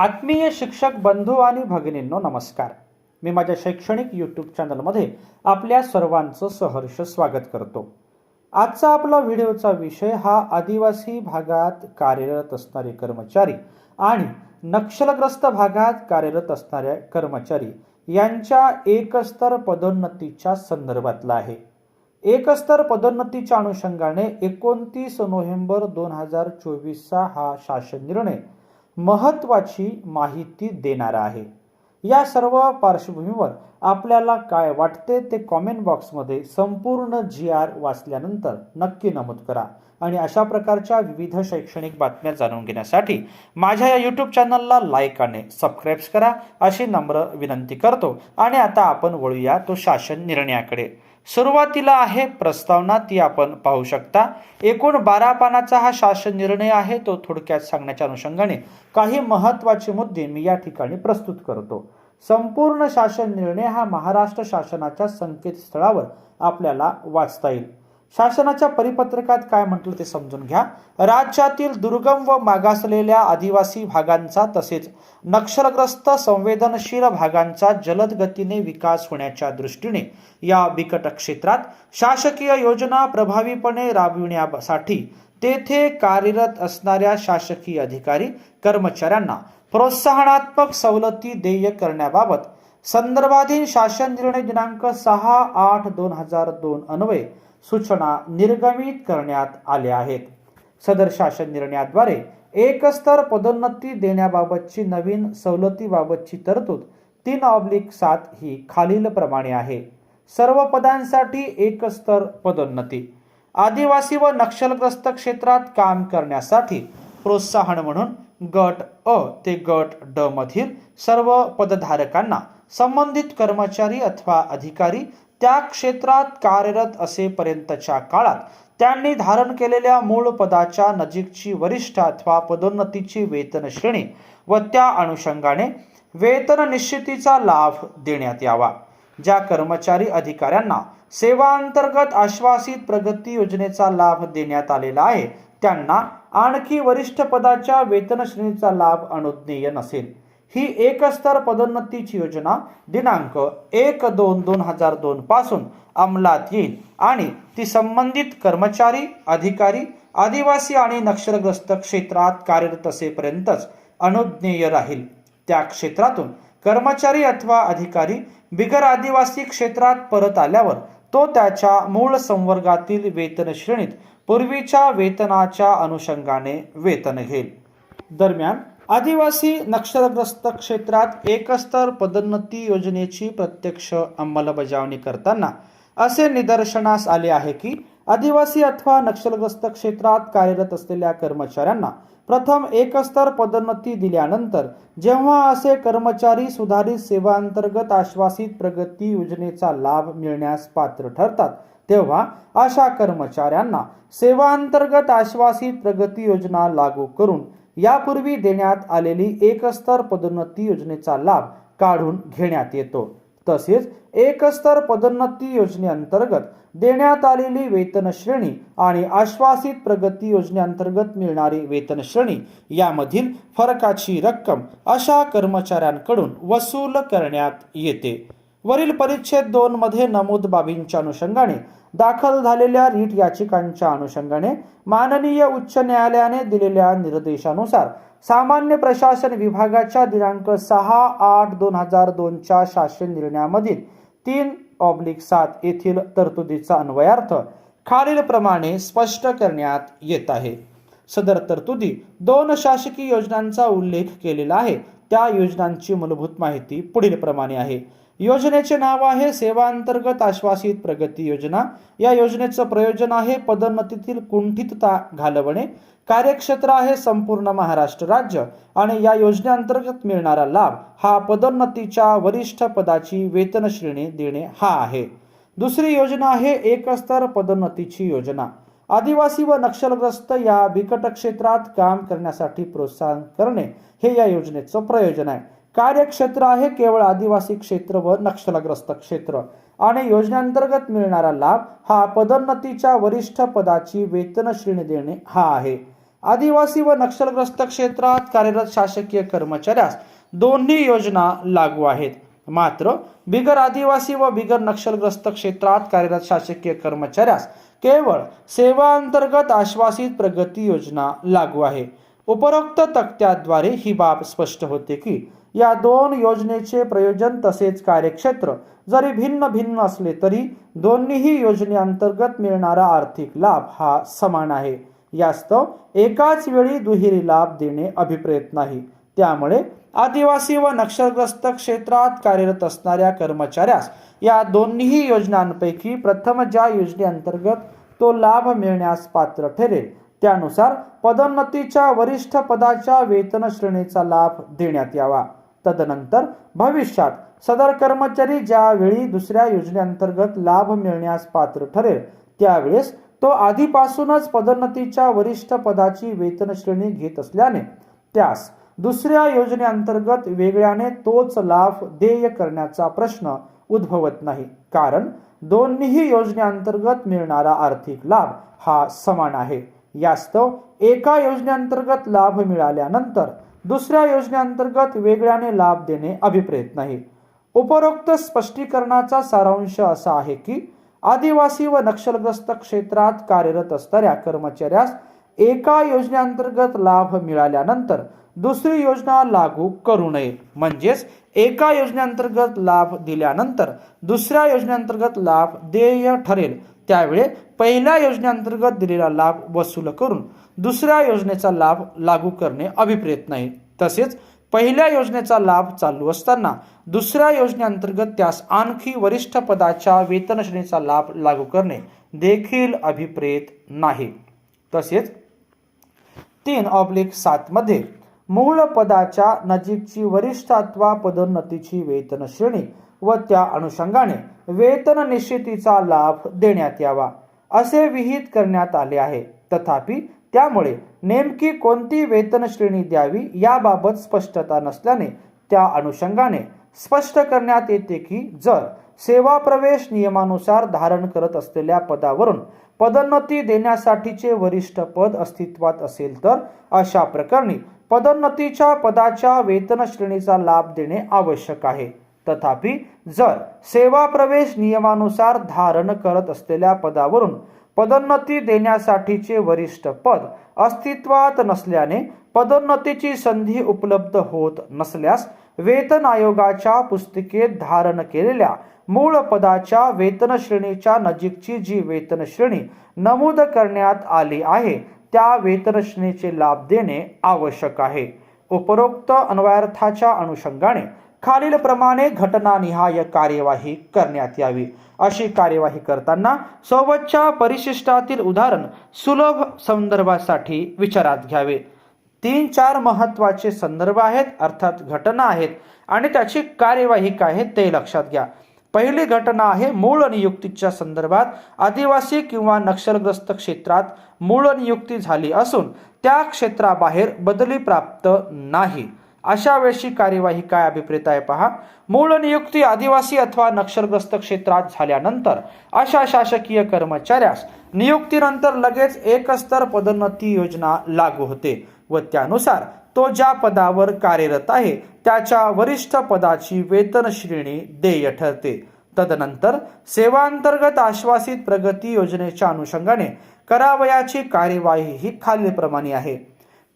आत्मीय शिक्षक बंधू आणि भगिनींनो नमस्कार. मी माझ्या शैक्षणिक यूट्यूब चॅनलमध्ये आपल्या सर्वांचं सहर्ष स्वागत करतो. आजचा आपला व्हिडिओचा विषय हा आदिवासी भागात कार्यरत असणारे कर्मचारी आणि नक्षलग्रस्त भागात कार्यरत असणाऱ्या कर्मचारी यांच्या एकस्तर पदोन्नतीच्या संदर्भातला आहे. एकस्तर पदोन्नतीच्या अनुषंगाने एकोणतीस नोव्हेंबर दोन हजार चोवीसचा हा शासन निर्णय महत्त्वाची माहिती देणारा आहे. या सर्व पार्श्वभूमीवर आपल्याला काय वाटते ते कॉमेंट बॉक्समध्ये संपूर्ण जी आर वाचल्यानंतर नक्की नमूद करा. आणि अशा प्रकारच्या विविध शैक्षणिक बातम्या जाणून घेण्यासाठी माझ्या या यूट्यूब चॅनलला लाईक आणि सबस्क्राईब्स करा अशी नम्र विनंती करतो. आणि आता आपण वळूया तो शासन निर्णयाकडे. सुरुवातीला आहे प्रस्तावना ती आपण पाहू शकता. एकूण बारा पानाचा हा शासन निर्णय आहे तो थोडक्यात सांगण्याच्या अनुषंगाने काही महत्त्वाचे मुद्दे मी या ठिकाणी प्रस्तुत करतो. संपूर्ण शासन निर्णय हा महाराष्ट्र शासनाच्या संकेतस्थळावर आपल्याला वाचता येईल. शासनाच्या परिपत्रकात काय म्हटलं ते समजून घ्या. राज्यातील दुर्गम व मागासलेल्या आदिवासी भागांचा तसेच नक्षलग्रस्त संवेदनशील भागांचा जलद गतीने विकास होण्याच्या दृष्टीने या बिकट क्षेत्रात शासकीय योजना प्रभावीपणे राबविण्यासाठी तेथे कार्यरत असणाऱ्या शासकीय अधिकारी कर्मचाऱ्यांना प्रोत्साहनात्मक सवलती देय करण्याबाबत संदर्भाधीन शासन निर्णय दिनांक सहा आठ दोन हजार दोन अन्वये सूचना निर्गमित करण्यात आल्या आहेत. सदर शासन निर्णयाद्वारे एकस्तर पदोन्नती देण्याबाबतची नवीन सवलतीबाबतची तरतूद तीन ऑब्लिक सात ही खालील प्रमाणे आहे. सर्व पदांसाठी एकस्तर पदोन्नती. आदिवासी व नक्षलग्रस्त क्षेत्रात काम करण्यासाठी प्रोत्साहन म्हणून गट अ ते गट ड मधील सर्व पदधारकांना संबंधित कर्मचारी अथवा अधिकारी त्या क्षेत्रात कार्यरत असेपर्यंतच्या काळात त्यांनी धारण केलेल्या मूळ पदाच्या नजीकची वरिष्ठ अथवा पदोन्नतीची वेतन श्रेणी व त्या अनुषंगाने वेतन निश्चितीचा लाभ देण्यात यावा ज्या कर्मचारी अधिकाऱ्यांना सेवांतर्गत आश्वासित प्रगती योजनेचा लाभ देण्यात आलेला आहे त्यांना आणखी वरिष्ठ पदाच्या वेतन श्रेणीचा लाभ अनुज्ञेय नसेल. ही एकस्तर पदोन्नतीची योजना दिनांक एक दोन दोन हजार दोन पासून अंमलात येईल आणि ती संबंधित कर्मचारी अधिकारी आदिवासी आणि नक्षलग्रस्त क्षेत्रात कार्यरत असेपर्यंतच अनुज्ञेय राहील. त्या क्षेत्रातून कर्मचारी अथवा अधिकारी बिगर आदिवासी क्षेत्रात परत आल्यावर तो त्याच्या मूळ संवर्गातील वेतन श्रेणीत पूर्वीच्या वेतनाच्या अनुषंगाने वेतन घेईल. दरम्यान आदिवासी नक्षलग्रस्त क्षेत्रात एकस्तर पदोन्नती योजनेची प्रत्यक्ष अंमलबजावणी करताना असे निदर्शनास आले आहे की आदिवासी अथवा नक्षलग्रस्त क्षेत्रात कार्यरत असलेल्या कर्मचाऱ्यांना प्रथम एकस्तर पदोन्नती दिल्यानंतर जेव्हा असे कर्मचारी सुधारित सेवांतर्गत आश्वासित प्रगती योजनेचा लाभ मिळण्यास पात्र ठरतात तेव्हा अशा कर्मचाऱ्यांना सेवांतर्गत आश्वासित प्रगती योजना लागू करून यापूर्वी देण्यात आलेली एकस्तर पदोन्नती योजनेचा लाभ काढून घेण्यात येतो. तसेच एकस्तर पदोन्नती योजनेअंतर्गत देण्यात आलेली वेतन श्रेणी आणि आश्वासित प्रगती योजनेअंतर्गत मिळणारी वेतन श्रेणी यामधील फरकाची रक्कम अशा कर्मचाऱ्यांकडून वसूल करण्यात येते. वरील परिच्छेद दोन मध्ये नमूद बाबींच्या अनुषंगाने दाखल झालेल्या रीट याचिकांच्या अनुषंगाने माननीय उच्च न्यायालयाने दिलेल्या निर्देशानुसार सामान्य प्रशासन विभागाच्या दिनांक सहा आठ दोन हजार दोनच्या शासन निर्णयामधील तीन ऑब्लिक सात येथील तरतुदीचा अन्वयार्थ खालीलप्रमाणे स्पष्ट करण्यात येत आहे. सदर तरतुदी दोन शासकीय योजनांचा उल्लेख केलेला आहे. त्या योजनांची मूलभूत माहिती पुढील प्रमाणे आहे. योजनेचे नाव आहे सेवांतर्गत आश्वासित प्रगती योजना. या योजनेचं प्रयोजन आहे पदोन्नतीतील कुंठितता घालवणे. कार्यक्षेत्र आहे संपूर्ण महाराष्ट्र राज्य आणि या योजनेअंतर्गत मिळणारा लाभ हा पदोन्नतीच्या वरिष्ठ पदाची वेतन श्रेणी देणे हा आहे. दुसरी योजना आहे एकस्तर पदोन्नतीची योजना. आदिवासी व नक्षलग्रस्त या बिकट क्षेत्रात काम करण्यासाठी प्रोत्साहन करणे हे या योजनेचं प्रयोजन आहे. कार्यक्षेत्र आहे केवळ आदिवासी क्षेत्र व नक्षलग्रस्त क्षेत्र. आणि योजनेअंतर्गत मिळणारा लाभ हा पदोन्नतीच्या वरिष्ठ पदाची वेतन श्रेणी देणे हा आहे. आदिवासी व नक्षलग्रस्त क्षेत्रात कार्यरत शासकीय कर्मचाऱ्यास दोन्ही योजना लागू आहेत. मात्र बिगर आदिवासी व बिगर नक्षलग्रस्त क्षेत्रात कार्यरत शासकीय कर्मचाऱ्यास केवळ सेवा अंतर्गत आश्वासित प्रगती योजना लागू आहे. उपरोक्त तक्त्याद्वारे ही बाब स्पष्ट होते की या दोन योजनेचे प्रयोजन तसेच कार्यक्षेत्र जरी भिन्न भिन्न असले तरी दोन्हीही योजनेअंतर्गत मिळणारा आर्थिक लाभ हा समान आहे. यास्तव एकाच वेळी दुहेरी लाभ देणे अभिप्रेत नाही. त्यामुळे आदिवासी व नक्षलग्रस्त क्षेत्रात कार्यरत असणाऱ्या कर्मचाऱ्यास या दोन्ही योजनांपैकी प्रथम ज्या योजनेअंतर्गत तो लाभ मिळण्यास पात्र ठरेल त्यानुसार पदोन्नतीच्या वरिष्ठ पदाच्या वेतन श्रेणीचा लाभ देण्यात यावा. तदनंतर भविष्यात सदर कर्मचारी ज्यावेळी दुसऱ्या योजनेअंतर्गत लाभ मिळण्यास पात्र ठरेल त्यावेळेस तो आधीपासूनच पदोन्नतीच्या वरिष्ठ पदाची वेतन श्रेणी घेत असल्याने त्यास दुसऱ्या योजनेअंतर्गत वेगळ्याने तोच लाभ देय करण्याचा प्रश्न उद्भवत नाही. कारण दोन्ही योजनेअंतर्गत मिळणारा आर्थिक लाभ हा समान आहे. यास्तव एका योजनेअंतर्गत लाभ मिळाल्यानंतर दुसऱ्या योजनेअंतर्गत वेगळ्याने लाभ देणे अभिप्रेत नाही. उपरोक्त स्पष्टीकरणाचा सारांश असा आहे की आदिवासी व नक्षलग्रस्त क्षेत्रात कार्यरत असणाऱ्या कर्मचाऱ्यास एका योजनेअंतर्गत लाभ मिळाल्यानंतर दुसरी योजना लागू करू नये. म्हणजेच एका योजनेअंतर्गत लाभ दिल्यानंतर दुसऱ्या योजनेअंतर्गत लाभ देय ठरेल. त्यावेळी पहिल्या योजनेअंतर्गत दिलेला लाभ वसूल करून दुसऱ्या योजनेचा लाभ लागू करणे अभिप्रेत नाही. तसेच पहिल्या योजनेचा लाभ चालू असताना दुसऱ्या योजनेअंतर्गत त्यास आणखी वरिष्ठ पदाच्या वेतन श्रेणीचा लाभ लागू करणे देखील अभिप्रेत नाही. तसेच तीन ऑब्लिक सातमध्ये मूळ पदाच्या नजीकची वरिष्ठ अथवा पदोन्नतीची वेतन श्रेणी व त्या अनुषंगाने वेतन निश्चितीचा लाभ देण्यात यावा असे विहित करण्यात आले आहे. तथापि त्यामुळे नेमकी कोणती वेतन श्रेणी द्यावी याबाबत स्पष्टता नसल्याने त्या अनुषंगाने स्पष्ट करण्यात येते की जर सेवा प्रवेश नियमानुसार धारण करत असलेल्या पदावरून पदोन्नती देण्यासाठीचे वरिष्ठ पद अस्तित्वात असेल तर अशा प्रकरणी पदोन्नतीच्या पदाच्या वेतन श्रेणीचा लाभ देणे आवश्यक आहे. तथापि जर सेवा प्रवेश नियमानुसार धारण करत असलेल्या पदावरून पदोन्नती देण्यासाठीचे वरिष्ठ पद अस्तित्वात नसल्याने पदोन्नतीची संधी उपलब्ध होत नसल्यास वेतन आयोगाच्या पुस्तिकेत धारण केलेल्या मूळ पदाच्या वेतन श्रेणीच्या नजीकची जी वेतन श्रेणी नमूद करण्यात आली आहे त्या वेतन श्रेणीचे लाभ देणे आवश्यक आहे. उपरोक्त अन्वयार्थाच्या अनुषंगाने खालीलप्रमाणे घटनानिहाय कार्यवाही करण्यात यावी. अशी कार्यवाही करताना सोबतच्या परिशिष्टातील उदाहरण सुलभ संदर्भासाठी विचारात घ्यावे. तीन चार महत्त्वाचे संदर्भ आहेत अर्थात घटना आहेत आणि त्याची कार्यवाही काय आहे ते लक्षात घ्या. पहिली घटना आहे मूळ नियुक्तीच्या संदर्भात आदिवासी किंवा नक्षलग्रस्त क्षेत्रात मूळ नियुक्ती झाली असून त्या क्षेत्राबाहेर बदली प्राप्त नाही. अशा वेळची कार्यवाही काय अभिप्रेत आहे पहा. मूळ नियुक्ती आदिवासी अथवा नक्षलग्रस्त क्षेत्रात झाल्यानंतर अशा शासकीय कर्मचाऱ्यास नियुक्तीनंतर लगेच एकस्तर पदोन्नती योजना लागू होते व त्यानुसार तो ज्या पदावर कार्यरत आहे त्याच्या वरिष्ठ पदाची वेतन श्रेणी देय ठरते. तदनंतर सेवांतर्गत आश्वासित प्रगती योजनेच्या अनुषंगाने करावयाची कार्यवाही ही खालीलप्रमाणे आहे.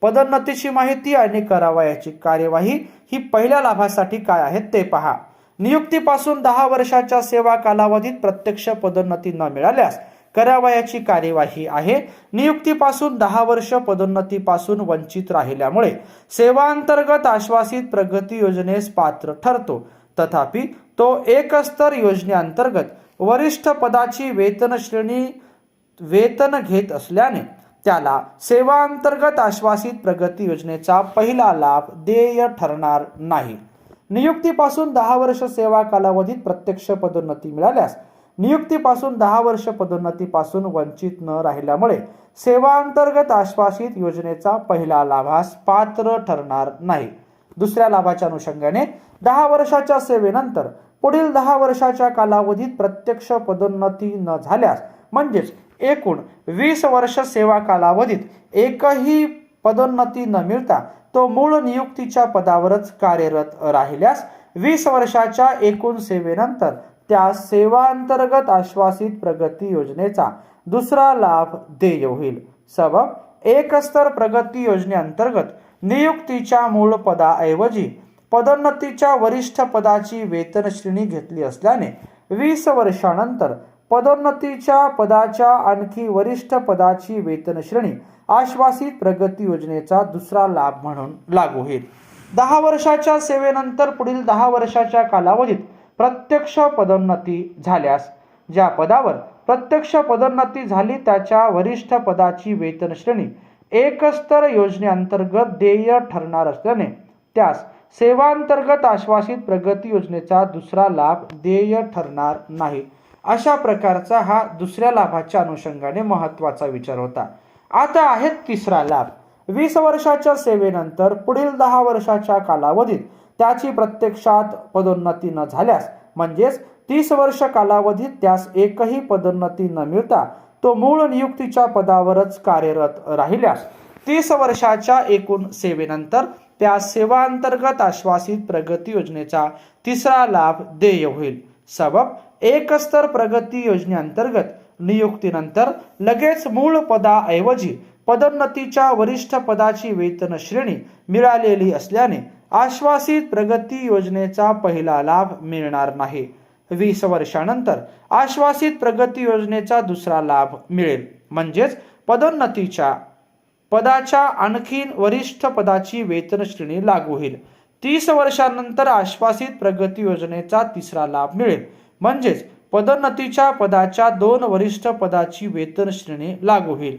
पदोन्नतीची माहिती आणि करावयाची कार्यवाही ही पहिल्या लाभासाठी काय आहे ते पहा. नियुक्तीपासून दहा वर्षाच्या सेवा कालावधीत प्रत्यक्ष पदोन्नती न मिळाल्यास करावयाची कार्यवाही आहे. नियुक्तीपासून दहा वर्ष पदोन्नतीपासून वंचित राहिल्यामुळे सेवांतर्गत आश्वासित प्रगती योजनेस पात्र ठरतो. तथापि तो एकस्तर योजनेअंतर्गत वरिष्ठ पदाची वेतन श्रेणी वेतन घेत असल्याने त्याला सेवांतर्गत आश्वासित प्रगती योजनेचा पहिला लाभ देय ठरणार नाही. नियुक्तीपासून दहा वर्ष सेवा कालावधीत प्रत्यक्ष पदोन्नती मिळाल्यास नियुक्तीपासून दहा वर्ष पदोन्नतीपासून वंचित न राहिल्यामुळे सेवांतर्गत आश्वासित योजनेचा पहिला लाभास पात्र ठरणार नाही. दुसऱ्या लाभाच्या अनुषंगाने दहा वर्षाच्या सेवेनंतर पुढील दहा वर्षाच्या कालावधीत प्रत्यक्ष पदोन्नती न झाल्यास म्हणजेच एकूण वीस वर्ष सेवा कालावधीत एकही पदोन्नती न मिळता तो मूळ नियुक्तीच्या पदावरच कार्यरत राहिल्यास वीस वर्षाच्या एकूण सेवेनंतर त्या सेवांतर्गत आश्वासित प्रगती योजनेचा दुसरा लाभ देय होईल. सबब एकस्तर प्रगती योजनेअंतर्गत नियुक्तीच्या मूळ पदाऐवजी पदोन्नतीच्या वरिष्ठ पदाची वेतन श्रेणी घेतली असल्याने वीस वर्षानंतर पदोन्नतीच्या पदाच्या आणखी वरिष्ठ पदाची वेतन श्रेणी आश्वासित प्रगती योजनेचा दुसरा लाभ म्हणून लागू होईल. दहा वर्षाच्या सेवेनंतर पुढील दहा वर्षाच्या कालावधीत प्रत्यक्ष पदोन्नती झाल्यास ज्या पदावर प्रत्यक्ष पदोन्नती झाली त्याच्या वरिष्ठ पदाची वेतन श्रेणी एकस्तर योजनेअंतर्गत देय ठरणार असल्याने त्यास सेवांतर्गत आश्वासित प्रगती योजनेचा दुसरा लाभ देय ठरणार नाही. अशा प्रकारचा हा दुसऱ्या लाभाच्या अनुषंगाने महत्त्वाचा विचार होता. आता आहे तिसरा लाभ. वीस वर्षाच्या सेवेनंतर पुढील दहा वर्षाच्या कालावधीत त्याची प्रत्यक्षात पदोन्नती न झाल्यास म्हणजेच तीस वर्ष कालावधीत त्यास एकही पदोन्नती न मिळता तो मूळ नियुक्तीच्या पदावरच कार्यरत राहिल्यास तीस वर्षाच्या एकूण सेवेनंतर त्या सेवांतर्गत आश्वासित प्रगती योजनेचा तिसरा लाभ देय होईल. सबब एकस्तर प्रगती योजनेअंतर्गत नियुक्तीनंतर लगेच मूळ पदाऐवजी पदोन्नतीच्या वरिष्ठ पदाची वेतन श्रेणी मिळालेली असल्याने आश्वासित प्रगती योजनेचा पहिला लाभ मिळणार नाही. वीस वर्षानंतर आश्वासित प्रगती योजनेचा दुसरा लाभ मिळेल. म्हणजेच पदोन्नतीच्या पदाच्या आणखीन वरिष्ठ पदाची वेतन श्रेणी लागू होईल. तीस वर्षानंतर आश्वासित प्रगती योजनेचा तिसरा लाभ मिळेल. म्हणजेच पदोन्नतीच्या पदाच्या दोन वरिष्ठ पदाची वेतन श्रेणी लागू होईल.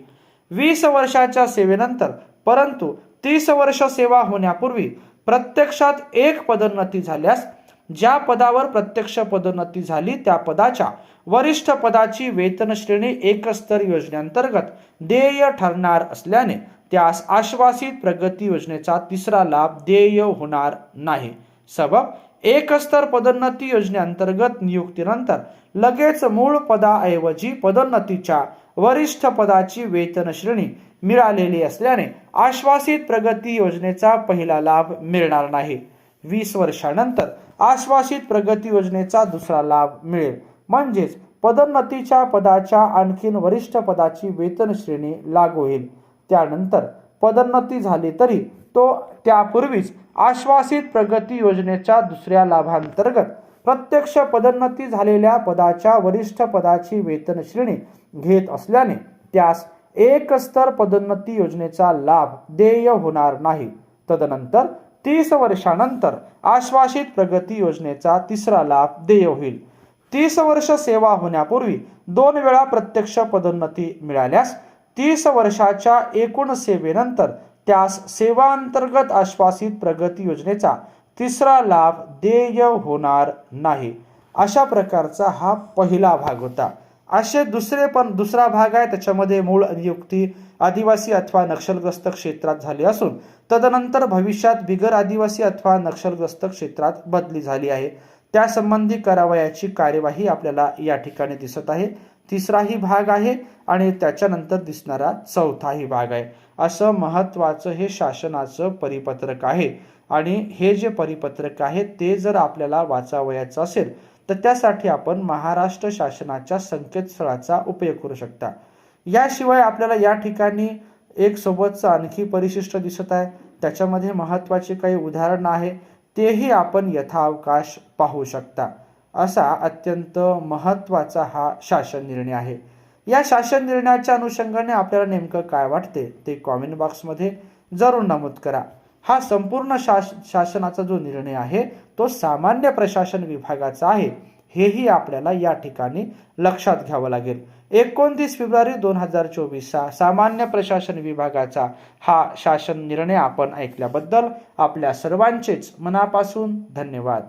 वीस वर्षाच्या सेवेनंतर परंतु तीस वर्ष सेवा होण्यापूर्वी प्रत्यक्षात एक पदोन्नती झाल्यास ज्या पदावर प्रत्यक्ष पदोन्नती झाली त्या पदाच्या वरिष्ठ पदाची वेतन श्रेणी एकस्तर योजनेअंतर्गत देय ठरणार असल्याने त्यास आश्वासित प्रगती योजनेचा तिसरा लाभ देय होणार नाही. सबब एकस्तर पदोन्नती योजनेअंतर्गत नियुक्तीनंतर लगेच मूळ पदाऐवजी पदोन्नतीच्या वरिष्ठ पदाची वेतन श्रेणी मिळालेली असल्याने आश्वासित प्रगती योजनेचा पहिला लाभ मिळणार नाही. वीस वर्षानंतर आश्वासित प्रगती योजनेचा दुसरा लाभ मिळेल. म्हणजेच पदोन्नतीच्या पदाच्या आणखीन वरिष्ठ पदाची वेतन श्रेणी लागू होईल. त्यानंतर पदोन्नती झाली तरी तो त्यापूर्वीच आश्वासित प्रगती योजनेच्या दुसऱ्या लाभांतर्गत प्रत्यक्ष पदोन्नती झालेल्या पदाच्या वरिष्ठ पदाची वेतन श्रेणी घेत असल्याने त्यास एक स्तर पदोन्नती योजनेचा लाभ देय होणार नाही. तदनंतर तीस वर्षानंतर आश्वासित प्रगती योजनेचा तिसरा लाभ देय होईल. तीस वर्ष सेवा होण्यापूर्वी दोन वेळा प्रत्यक्ष पदोन्नती मिळाल्यास तीस वर्षाच्या एकूण सेवेनंतर त्यास सेवांतर्गत आश्वासित प्रगती योजनेचा तिसरा लाभ देय होणार नाही. अशा प्रकारचा हा पहिला भाग होता. असे दुसरे पण दुसरा भाग आहे. त्याच्यामध्ये मूळ नियुक्ती आदिवासी अथवा नक्षलग्रस्त क्षेत्रात झाली असून तदनंतर भविष्यात बिगर आदिवासी अथवा नक्षलग्रस्त क्षेत्रात बदली झाली आहे. त्यासंबंधी करावयाची कार्यवाही आपल्याला या ठिकाणी दिसत आहे. तिसराही भाग आहे. आणि त्याच्यानंतर दिसणारा चौथाही भाग आहे. असं महत्वाचं हे शासनाचं परिपत्रक आहे. आणि हे जे परिपत्रक आहे ते जर आपल्याला वाचावयाचं असेल तर त्यासाठी आपण महाराष्ट्र शासनाच्या संकेतस्थळाचा उपयोग करू शकता. याशिवाय आपल्याला या ठिकाणी एक सोबतचं आणखी परिशिष्ट दिसत आहे. त्याच्यामध्ये महत्त्वाची काही उदाहरणं आहे. तेही आपण यथावकाश पाहू शकता. असा अत्यंत महत्त्वाचा हा शासन निर्णय आहे. या शासन निर्णयाच्या अनुषंगाने आपल्याला नेमकं काय वाटते ते कॉमेंट बॉक्समध्ये जरूर नमूद करा. हा संपूर्ण शास शासनाचा जो निर्णय आहे तो सामान्य प्रशासन विभागाचा आहे. हेही आपल्याला या ठिकाणी लक्षात घ्यावं लागेल. एकोणतीस फेब्रुवारी दोन हजार चोवीसचा सामान्य प्रशासन विभागाचा हा शासन निर्णय आपण ऐकल्याबद्दल आपल्या सर्वांचेच मनापासून धन्यवाद.